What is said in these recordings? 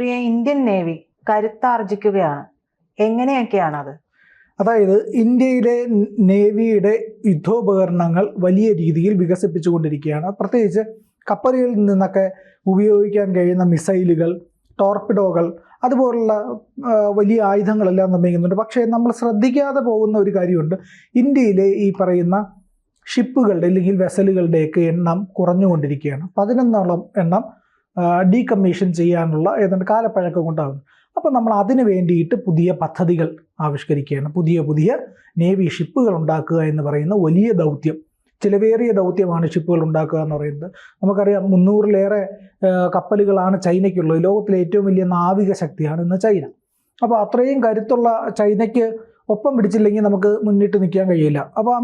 പ്രിയ Indian navy കരുത്താർജിക്കുകയാണ് അത് അതായത് ഇന്ത്യയിലെ നേവിയുടെ യുദ്ധോപകരണങ്ങൾ വലിയ രീതിയിൽ വികസിപ്പിച്ചുകൊണ്ടിരിക്കുകയാണ്. പ്രത്യേകിച്ച് കപ്പലുകളിൽ നിന്നൊക്കെ ഉപയോഗിക്കാൻ കഴിയുന്ന മിസൈലുകൾ ടോർപിഡോകൾ അതുപോലുള്ള വലിയ ആയുധങ്ങളെല്ലാം നിർമ്മിക്കുന്നുണ്ട്. പക്ഷേ നമ്മൾ ശ്രദ്ധിക്കാതെ പോകുന്ന ഒരു കാര്യമുണ്ട്. ഇന്ത്യയിലെ ഈ പറയുന്ന ഷിപ്പുകളുടെ അല്ലെങ്കിൽ വെസലുകളുടെയൊക്കെ എണ്ണം കുറഞ്ഞുകൊണ്ടിരിക്കുകയാണ്. പതിനൊന്നോളം എണ്ണം ഡീകമ്മീഷൻ ചെയ്യാനുള്ള ഏതാണ്ട് കാലപ്പഴക്കം കൊണ്ടാകുന്നു അപ്പോൾ നമ്മൾ അതിന് വേണ്ടിയിട്ട് പുതിയ പദ്ധതികൾ ആവിഷ്കരിക്കുകയാണ്. പുതിയ പുതിയ നേവി ഷിപ്പുകൾ ഉണ്ടാക്കുക എന്ന് പറയുന്ന വലിയ ദൗത്യം. ചിലവേറിയ ദൗത്യമാണ് ഷിപ്പുകൾ ഉണ്ടാക്കുക എന്ന് പറയുന്നത്. നമുക്കറിയാം മുന്നൂറിലേറെ കപ്പലുകളാണ് ചൈനയ്ക്കുള്ളത്. ലോകത്തിലെ ഏറ്റവും വലിയ നാവിക ശക്തിയാണ് ഇന്ന് ചൈന. അപ്പോൾ അത്രയും കരുത്തുള്ള ചൈനയ്ക്ക് ഒപ്പം പിടിച്ചില്ലെങ്കിൽ നമുക്ക് മുന്നിട്ട് നിൽക്കാൻ കഴിയില്ല. അപ്പോൾ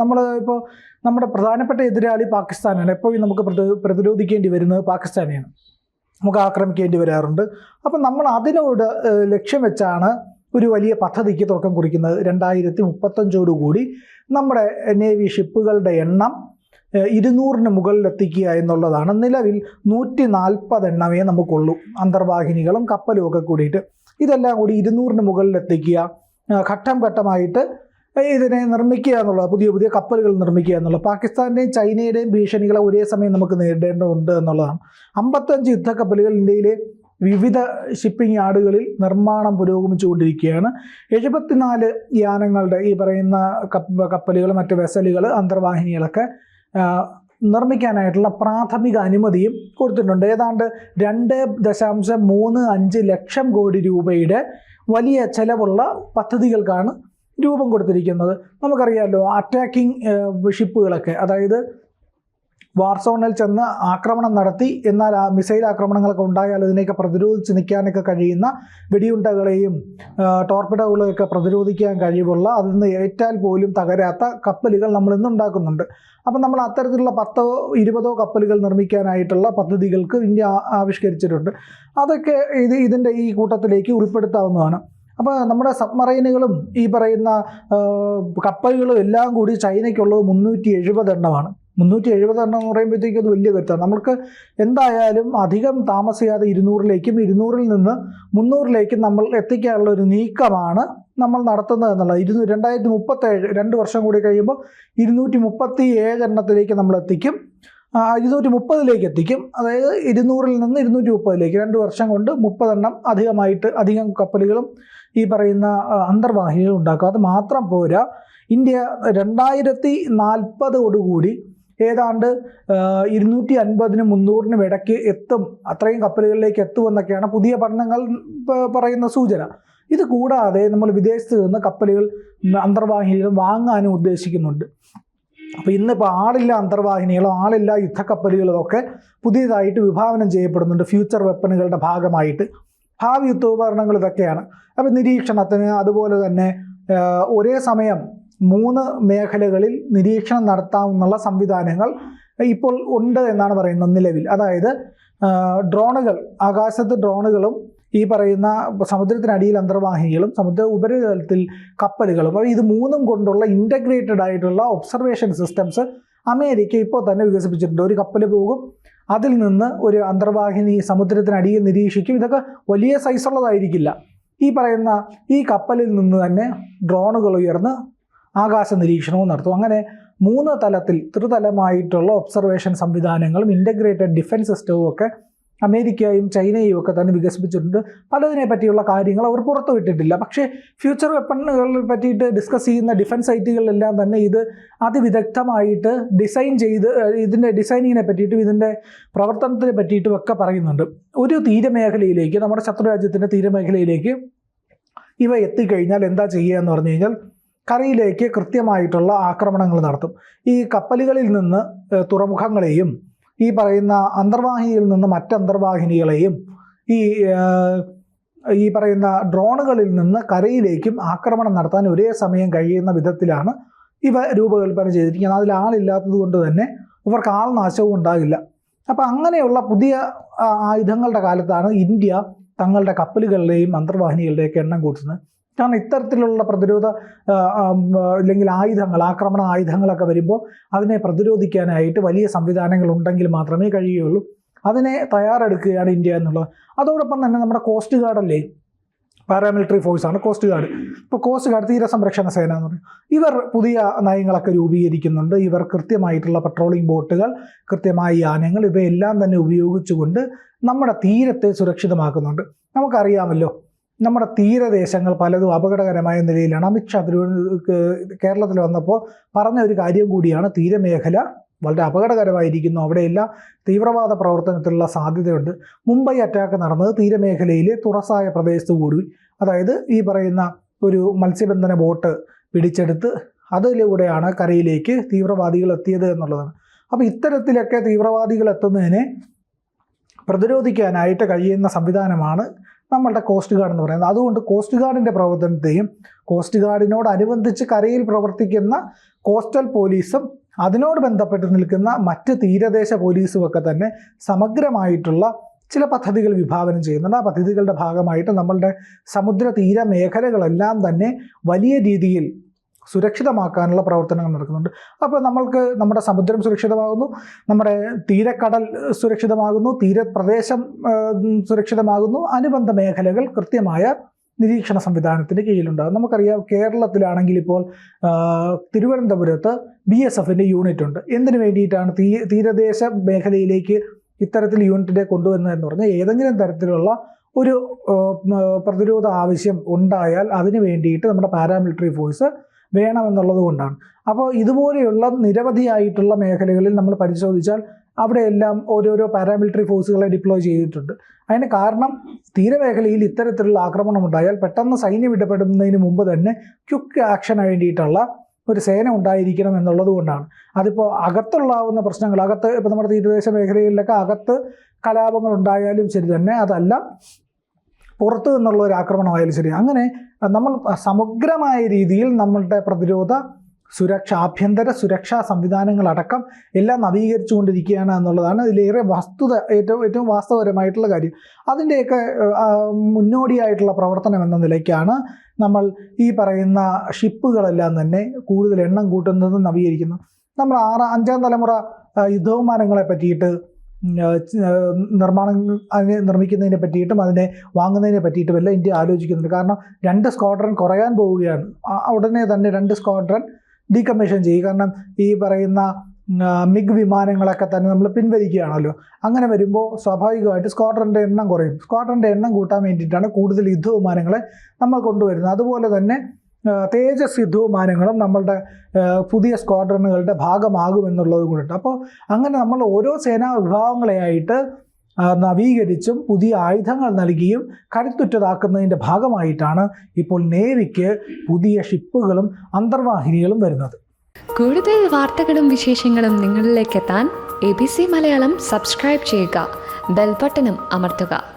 നമ്മൾ ഇപ്പോൾ നമ്മുടെ പ്രധാനപ്പെട്ട എതിരാളി പാകിസ്ഥാനാണ്. എപ്പോഴും നമുക്ക് പ്രതിരോധിക്കേണ്ടി വരുന്നത് പാകിസ്ഥാനെയാണ്. നമുക്ക് ആക്രമിക്കേണ്ടി വരാറുണ്ട്. അപ്പം നമ്മൾ അതിനോട് ലക്ഷ്യം വെച്ചാണ് ഒരു വലിയ പദ്ധതിക്ക് തുടക്കം കുറിക്കുന്നത്. രണ്ടായിരത്തി മുപ്പത്തഞ്ചോടുകൂടി നമ്മുടെ നേവി ഷിപ്പുകളുടെ എണ്ണം ഇരുന്നൂറിന് മുകളിലെത്തിക്കുക എന്നുള്ളതാണ്. നിലവിൽ നൂറ്റി നാൽപ്പത് എണ്ണമേ നമുക്കുള്ളൂ. അന്തർവാഹിനികളും കപ്പലും ഒക്കെ കൂടിയിട്ട്. ഇതെല്ലാം കൂടി ഇരുന്നൂറിന് മുകളിലെത്തിക്കുക ഘട്ടം ഘട്ടമായിട്ട് ഇതിനെ നിർമ്മിക്കുക എന്നുള്ളത് പുതിയ പുതിയ കപ്പലുകൾ നിർമ്മിക്കുക എന്നുള്ളത് പാകിസ്ഥാന്റെയും ചൈനയുടെയും ഭീഷണികളെ ഒരേ സമയം നമുക്ക് നേരിടേണ്ടതുണ്ട് എന്നുള്ളതാണ്. അമ്പത്തഞ്ച് യുദ്ധക്കപ്പലുകൾ ഇന്ത്യയിലെ വിവിധ ഷിപ്പിംഗ് യാർഡുകളിൽ നിർമ്മാണം പുരോഗമിച്ചുകൊണ്ടിരിക്കുകയാണ്. എഴുപത്തിനാല് യാനങ്ങളുടെ ഈ പറയുന്ന കപ്പ കപ്പലുകൾ മറ്റ് വെസലുകൾ അന്തർവാഹിനികളൊക്കെ നിർമ്മിക്കാനായിട്ടുള്ള പ്രാഥമിക അനുമതിയും കൊടുത്തിട്ടുണ്ട്. ഏതാണ്ട് രണ്ട് ദശാംശം മൂന്ന് അഞ്ച് ലക്ഷം കോടി രൂപയുടെ വലിയ ചെലവുള്ള പദ്ധതികൾക്കാണ് രൂപം കൊടുത്തിരിക്കുന്നത്. നമുക്കറിയാമല്ലോ അറ്റാക്കിംഗ് ഷിപ്പുകളൊക്കെ അതായത് വാർസോണിൽ ചെന്ന് ആക്രമണം നടത്തി. എന്നാൽ ആ മിസൈൽ ആക്രമണങ്ങളൊക്കെ ഉണ്ടായാൽ ഇതിനെയൊക്കെ പ്രതിരോധിച്ച് നിൽക്കാനൊക്കെ കഴിയുന്ന വെടിയുണ്ടകളെയും ടോർപിഡകളെയൊക്കെ പ്രതിരോധിക്കാൻ കഴിവുള്ള അതിൽ നിന്ന് ഏറ്റാൽ പോലും തകരാത്ത കപ്പലുകൾ നമ്മൾ ഇന്ന് ഉണ്ടാക്കുന്നുണ്ട്. അപ്പം നമ്മൾ അത്തരത്തിലുള്ള പത്തോ ഇരുപതോ കപ്പലുകൾ നിർമ്മിക്കാനായിട്ടുള്ള പദ്ധതികൾക്ക് ഇന്ത്യ ആവിഷ്കരിച്ചിട്ടുണ്ട്. അതൊക്കെ ഇത് ഇതിന്റെ ഈ കൂട്ടത്തിലേക്ക് ഉൾപ്പെടുത്താവുന്നതാണ്. അപ്പോൾ നമ്മുടെ സബ്മറൈനുകളും ഈ പറയുന്ന കപ്പലുകളും എല്ലാം കൂടി ചൈനയ്ക്കുള്ളത് മുന്നൂറ്റി എഴുപത് എണ്ണമാണ്. മുന്നൂറ്റി എഴുപത് എണ്ണം എന്ന് പറയുമ്പോഴത്തേക്കും അത് വലിയ കരുത്താണ് നമുക്ക് എന്തായാലും അധികം താമസിയാതെ ഇരുന്നൂറിലേക്കും ഇരുന്നൂറിൽ നിന്ന് മുന്നൂറിലേക്കും നമ്മൾ എത്തിക്കാനുള്ള ഒരു നീക്കമാണ് നമ്മൾ നടത്തുന്നത് എന്നുള്ളത്. ഇരുന്നൂ രണ്ടായിരത്തി മുപ്പത്തേഴ് രണ്ട് വർഷം കൂടി കഴിയുമ്പോൾ ഇരുന്നൂറ്റി മുപ്പത്തി ഏഴ് എണ്ണത്തിലേക്ക് നമ്മൾ എത്തിക്കും. ഇരുന്നൂറ്റി മുപ്പതിലേക്ക് എത്തിക്കും. അതായത് ഇരുന്നൂറിൽ നിന്ന് ഇരുന്നൂറ്റി മുപ്പതിലേക്ക് രണ്ട് വർഷം കൊണ്ട് മുപ്പതെണ്ണം അധികമായിട്ട് അധികം കപ്പലുകളും ഈ പറയുന്ന അന്തർവാഹിനികൾ ഉണ്ടാക്കും. അത് മാത്രം പോരാ. ഇന്ത്യ രണ്ടായിരത്തി നാൽപ്പതോടുകൂടി ഏതാണ്ട് ഇരുന്നൂറ്റി അൻപതിനും മുന്നൂറിനും ഇടയ്ക്ക് എത്തും. അത്രയും കപ്പലുകളിലേക്ക് എത്തുമെന്നൊക്കെയാണ് പുതിയ പഠനങ്ങൾ പറയുന്ന സൂചന. ഇത് കൂടാതെ നമ്മൾ വിദേശത്ത് നിന്ന് കപ്പലുകൾ അന്തർവാഹിനികളും വാങ്ങാനും ഉദ്ദേശിക്കുന്നുണ്ട്. അപ്പോൾ ഇന്നിപ്പോൾ ആളില്ല അന്തർവാഹിനികളോ ആളില്ല യുദ്ധക്കപ്പലുകളോ ഒക്കെ പുതിയതായിട്ട് വിഭാവനം ചെയ്യപ്പെടുന്നുണ്ട് ഫ്യൂച്ചർ വെപ്പണുകളുടെ ഭാഗമായിട്ട്. ഭാവി യുദ്ധോപകരണങ്ങൾ ഇതൊക്കെയാണ്. അപ്പോൾ നിരീക്ഷണത്തിന് അതുപോലെ തന്നെ ഒരേ സമയം മൂന്ന് മേഖലകളിൽ നിരീക്ഷണം നടത്താവുന്ന സംവിധാനങ്ങൾ ഇപ്പോൾ ഉണ്ട് എന്നാണ് പറയുന്നത് നിലവിൽ. അതായത് ഡ്രോണുകൾ ആകാശത്ത് ഡ്രോണുകളും ഈ പറയുന്ന സമുദ്രത്തിനടിയിൽ അന്തർവാഹിനികളും സമുദ്ര ഉപരിതലത്തിൽ കപ്പലുകളും അപ്പോൾ ഇത് മൂന്നും കൊണ്ടുള്ള ഇന്റഗ്രേറ്റഡ് ആയിട്ടുള്ള ഒബ്സർവേഷൻ സിസ്റ്റംസ് അമേരിക്ക ഇപ്പോൾ തന്നെ വികസിപ്പിച്ചിട്ടുണ്ട്. ഒരു കപ്പൽ പോകും അതിൽ നിന്ന് ഒരു അന്തർവാഹിനി സമുദ്രത്തിനടിയിൽ നിരീക്ഷിക്കും. ഇതൊക്കെ വലിയ സൈസുള്ളതായിരിക്കില്ല ഈ പറയുന്ന ഈ കപ്പലിൽ നിന്ന് തന്നെ ഡ്രോണുകൾ ഉയർന്ന് ആകാശ നിരീക്ഷണവും നടത്തും. അങ്ങനെ മൂന്ന് തലത്തിൽ ത്രിതലമായിട്ടുള്ള ഒബ്സർവേഷൻ സംവിധാനങ്ങളും ഇന്റഗ്രേറ്റഡ് ഡിഫൻസ് സിസ്റ്റവും ഒക്കെ അമേരിക്കയും ചൈനയും ഒക്കെ തന്നെ വികസിപ്പിച്ചിട്ടുണ്ട്. പലതിനെ പറ്റിയുള്ള കാര്യങ്ങൾ അവർ പുറത്തുവിട്ടിട്ടില്ല പക്ഷേ ഫ്യൂച്ചർ വെപ്പണുകളെ പറ്റിയിട്ട് ഡിസ്കസ് ചെയ്യുന്ന ഡിഫൻസ് സൈറ്റുകളിലെല്ലാം തന്നെ ഇത് അതിവിദഗ്ധമായിട്ട് ഡിസൈൻ ചെയ്ത് ഇതിന്റെ ഡിസൈനിങ്ങിനെ പറ്റിയിട്ടും ഇതിന്റെ പ്രവർത്തനത്തിനെ പറ്റിയിട്ടും ഒക്കെ പറയുന്നുണ്ട്. ഒരു തീരമേഖലയിലേക്ക് നമ്മുടെ ശത്രുരാജ്യത്തിന്റെ തീരമേഖലയിലേക്ക് ഇവ എത്തിക്കഴിഞ്ഞാൽ എന്താ ചെയ്യുക എന്ന് പറഞ്ഞു കഴിഞ്ഞാൽ കരയിലേക്ക് കൃത്യമായിട്ടുള്ള ആക്രമണങ്ങൾ നടത്തും. ഈ കപ്പലുകളിൽ നിന്ന് തുറമുഖങ്ങളെയും ഈ പറയുന്ന അന്തർവാഹിനിയിൽ നിന്ന് മറ്റ് അന്തർവാഹിനികളെയും ഈ ഈ പറയുന്ന ഡ്രോണുകളിൽ നിന്ന് കരയിലേക്കും ആക്രമണം നടത്താൻ ഒരേ സമയം കഴിയുന്ന വിധത്തിലാണ് ഇവ രൂപകൽപ്പന ചെയ്തിരിക്കുന്നത്. അതിൽ ആളില്ലാത്തത് കൊണ്ട് തന്നെ ഇവർക്ക് ആൾനാശവും ഉണ്ടാകില്ല. അപ്പം അങ്ങനെയുള്ള പുതിയ ആയുധങ്ങളുടെ കാലത്താണ് ഇന്ത്യ തങ്ങളുടെ കപ്പലുകളുടെയും അന്തർവാഹിനികളുടെയൊക്കെ എണ്ണം കൂട്ടുന്നത്. കാരണം ഇത്തരത്തിലുള്ള പ്രതിരോധ അല്ലെങ്കിൽ ആയുധങ്ങൾ ആക്രമണ ആയുധങ്ങളൊക്കെ വരുമ്പോൾ അതിനെ പ്രതിരോധിക്കാനായിട്ട് വലിയ സംവിധാനങ്ങൾ ഉണ്ടെങ്കിൽ മാത്രമേ കഴിയുകയുള്ളൂ. അതിനെ തയ്യാറെടുക്കുകയാണ് ഇന്ത്യ എന്നുള്ളത്. അതോടൊപ്പം തന്നെ നമ്മുടെ കോസ്റ്റ് ഗാർഡല്ലേ പാരാമിലിറ്ററി ഫോഴ്സാണ് കോസ്റ്റ് ഗാർഡ് ഇപ്പോൾ കോസ്റ്റ് ഗാർഡ് തീരസംരക്ഷണ സേന എന്ന് പറയും. ഇവർ പുതിയ നയങ്ങളൊക്കെ രൂപീകരിക്കുന്നുണ്ട്. ഇവർ കൃത്യമായിട്ടുള്ള പട്രോളിംഗ് ബോട്ടുകൾ കൃത്യമായ യാനങ്ങൾ ഇവയെല്ലാം തന്നെ ഉപയോഗിച്ചുകൊണ്ട് നമ്മുടെ തീരത്തെ സുരക്ഷിതമാക്കുന്നുണ്ട്. നമുക്കറിയാമല്ലോ നമ്മുടെ തീരദേശങ്ങൾ പലതും അപകടകരമായ നിലയിലാണ്. അമിത്ഷാ തിരുവനന്തപുരത്ത് കേരളത്തിൽ വന്നപ്പോൾ പറഞ്ഞ ഒരു കാര്യം കൂടിയാണ്. തീരമേഖല വളരെ അപകടകരമായിരിക്കുന്നു. അവിടെയെല്ലാം തീവ്രവാദ പ്രവർത്തനത്തിലുള്ള സാധ്യതയുണ്ട്. മുംബൈ അറ്റാക്ക് നടന്നത് തീരമേഖലയിലെ തുറസായ പ്രദേശത്ത് കൂടി. അതായത് ഈ പറയുന്ന ഒരു മത്സ്യബന്ധന ബോട്ട് പിടിച്ചെടുത്ത് അതിലൂടെയാണ് കരയിലേക്ക് തീവ്രവാദികൾ എത്തിയത് എന്നുള്ളതാണ്. അപ്പോൾ ഇത്തരത്തിലൊക്കെ തീവ്രവാദികൾ എത്തുന്നതിനെ പ്രതിരോധിക്കാനായിട്ട് കഴിയുന്ന സംവിധാനമാണ് നമ്മളുടെ കോസ്റ്റ് ഗാർഡ് എന്ന് പറയുന്നത്. അതുകൊണ്ട് കോസ്റ്റ് ഗാർഡിന്റെ പ്രവർത്തനത്തെയും കോസ്റ്റ് ഗാർഡിനോടനുബന്ധിച്ച് കരയിൽ പ്രവർത്തിക്കുന്ന കോസ്റ്റൽ പോലീസും അതിനോട് ബന്ധപ്പെട്ട് നിൽക്കുന്ന മറ്റ് തീരദേശ പോലീസും ഒക്കെ തന്നെ സമഗ്രമായിട്ടുള്ള ചില പദ്ധതികൾ വിഭാവനം ചെയ്യുന്നുണ്ട്. ആ പദ്ധതികളുടെ ഭാഗമായിട്ട് നമ്മളുടെ സമുദ്ര തീര മേഖലകളെല്ലാം തന്നെ വലിയ രീതിയിൽ സുരക്ഷിതമാക്കാനുള്ള പ്രവർത്തനങ്ങൾ നടക്കുന്നുണ്ട്. അപ്പോൾ നമ്മൾക്ക് നമ്മുടെ സമുദ്രം സുരക്ഷിതമാകുന്നു നമ്മുടെ തീരക്കടൽ സുരക്ഷിതമാകുന്നു തീരപ്രദേശം സുരക്ഷിതമാകുന്നു. അനുബന്ധ മേഖലകൾ കൃത്യമായ നിരീക്ഷണ സംവിധാനത്തിന് കീഴിലുണ്ടാകും നമുക്കറിയാം കേരളത്തിലാണെങ്കിൽ ഇപ്പോൾ തിരുവനന്തപുരത്ത് ബി എസ് എഫിന്റെ യൂണിറ്റ് ഉണ്ട്. എന്തിനു വേണ്ടിയിട്ടാണ് തീ തീരദേശ മേഖലയിലേക്ക് ഇത്തരത്തിൽ യൂണിറ്റിനെ കൊണ്ടുവന്നതെന്ന് പറഞ്ഞാൽ ഏതെങ്കിലും തരത്തിലുള്ള ഒരു പ്രതിരോധ ആവശ്യം ഉണ്ടായാൽ അതിന് വേണ്ടിയിട്ട് നമ്മുടെ പാരാമിലിറ്ററി ഫോഴ്സ് വേണമെന്നുള്ളത് കൊണ്ടാണ്. അപ്പോൾ ഇതുപോലെയുള്ള നിരവധിയായിട്ടുള്ള മേഖലകളിൽ നമ്മൾ പരിശോധിച്ചാൽ അവിടെയെല്ലാം ഓരോരോ പാരാമിലിറ്ററി ഫോഴ്സുകളെ ഡിപ്ലോയ് ചെയ്തിട്ടുണ്ട്. അതിന് കാരണം തീരമേഖലയിൽ ഇത്തരത്തിലുള്ള ആക്രമണം ഉണ്ടായാൽ പെട്ടെന്ന് സൈന്യം ഇടപെടുന്നതിന് മുമ്പ് തന്നെ ക്യുക്ക് ആക്ഷന് വേണ്ടിയിട്ടുള്ള ഒരു സേന ഉണ്ടായിരിക്കണം എന്നുള്ളത് കൊണ്ടാണ്. അതിപ്പോൾ അകത്തുള്ളാവുന്ന പ്രശ്നങ്ങൾ അകത്ത് ഇപ്പോൾ നമ്മുടെ തീരദേശ മേഖലയിലൊക്കെ അകത്ത് കലാപങ്ങൾ ഉണ്ടായാലും ശരി തന്നെ അതല്ല പുറത്തു നിന്നുള്ള ഒരു ആക്രമണമായാലും ശരി. അങ്ങനെ നമ്മൾ സമഗ്രമായ രീതിയിൽ നമ്മളുടെ പ്രതിരോധ സുരക്ഷ ആഭ്യന്തര സുരക്ഷാ സംവിധാനങ്ങളടക്കം എല്ലാം നവീകരിച്ചുകൊണ്ടിരിക്കുകയാണ് എന്നുള്ളതാണ് ഇതിലേറെ വസ്തുത ഏറ്റവും ഏറ്റവും വാസ്തവപരമായിട്ടുള്ള കാര്യം. അതിന്റെയൊക്കെ മുന്നോടിയായിട്ടുള്ള പ്രവർത്തനം എന്ന നിലയ്ക്കാണ് നമ്മൾ ഈ പറയുന്ന ഷിപ്പുകളെല്ലാം തന്നെ കൂടുതൽ എണ്ണം കൂട്ടുന്നതും നവീകരിക്കുന്നു നമ്മൾ ആറ് അഞ്ചാം തലമുറ യുദ്ധവിമാനങ്ങളെ പറ്റിയിട്ട് ഉം, ആ, ച- ആ, നിർമ്മാണം അതിനെ നിർമ്മിക്കുന്നതിനെ പറ്റിയിട്ടും അതിനെ വാങ്ങുന്നതിനെ പറ്റിയിട്ടും എല്ലാം ഇന്ത്യ ആലോചിക്കുന്നുണ്ട്. കാരണം രണ്ട് സ്ക്വാഡ്രൻ കുറയാൻ പോവുകയാണ്. ഉടനെ തന്നെ രണ്ട് സ്ക്വാഡ്രൻ ഡീകമ്മീഷൻ ചെയ്യും. കാരണം ഈ പറയുന്ന മിഗ് വിമാനങ്ങളൊക്കെ തന്നെ നമ്മൾ പിൻവലിക്കുകയാണല്ലോ. അങ്ങനെ വരുമ്പോൾ സ്വാഭാവികമായിട്ട് സ്ക്വാഡ്രന്റെ എണ്ണം കുറയും. സ്ക്വാഡ്രന്റെ എണ്ണം കൂട്ടാൻ വേണ്ടിയിട്ടാണ് കൂടുതൽ യുദ്ധ വിമാനങ്ങളെ നമ്മൾ കൊണ്ടുവരുന്നത്. അതുപോലെ തന്നെ തേജസ് യുദ്ധവിമാനങ്ങളും നമ്മളുടെ പുതിയ സ്ക്വാഡ്രണുകളുടെ ഭാഗമാകുമെന്നുള്ളത് കൊണ്ടിട്ട്. അപ്പോൾ അങ്ങനെ നമ്മൾ ഓരോ സേനാ വിഭാഗങ്ങളെയായിട്ട് നവീകരിച്ചും പുതിയ ആയുധങ്ങൾ നൽകിയും കരുത്തുറ്റതാക്കുന്നതിന്റെ ഭാഗമായിട്ടാണ് ഇപ്പോൾ നേവിക്ക് പുതിയ ഷിപ്പുകളും അന്തർവാഹിനികളും വരുന്നത്. കൂടുതൽ വാർത്തകളും വിശേഷങ്ങളും നിങ്ങളിലേക്ക് എത്താൻ A B C Malayalam subscribe ചെയ്യുക. ബെൽബട്ടനും അമർത്തുക.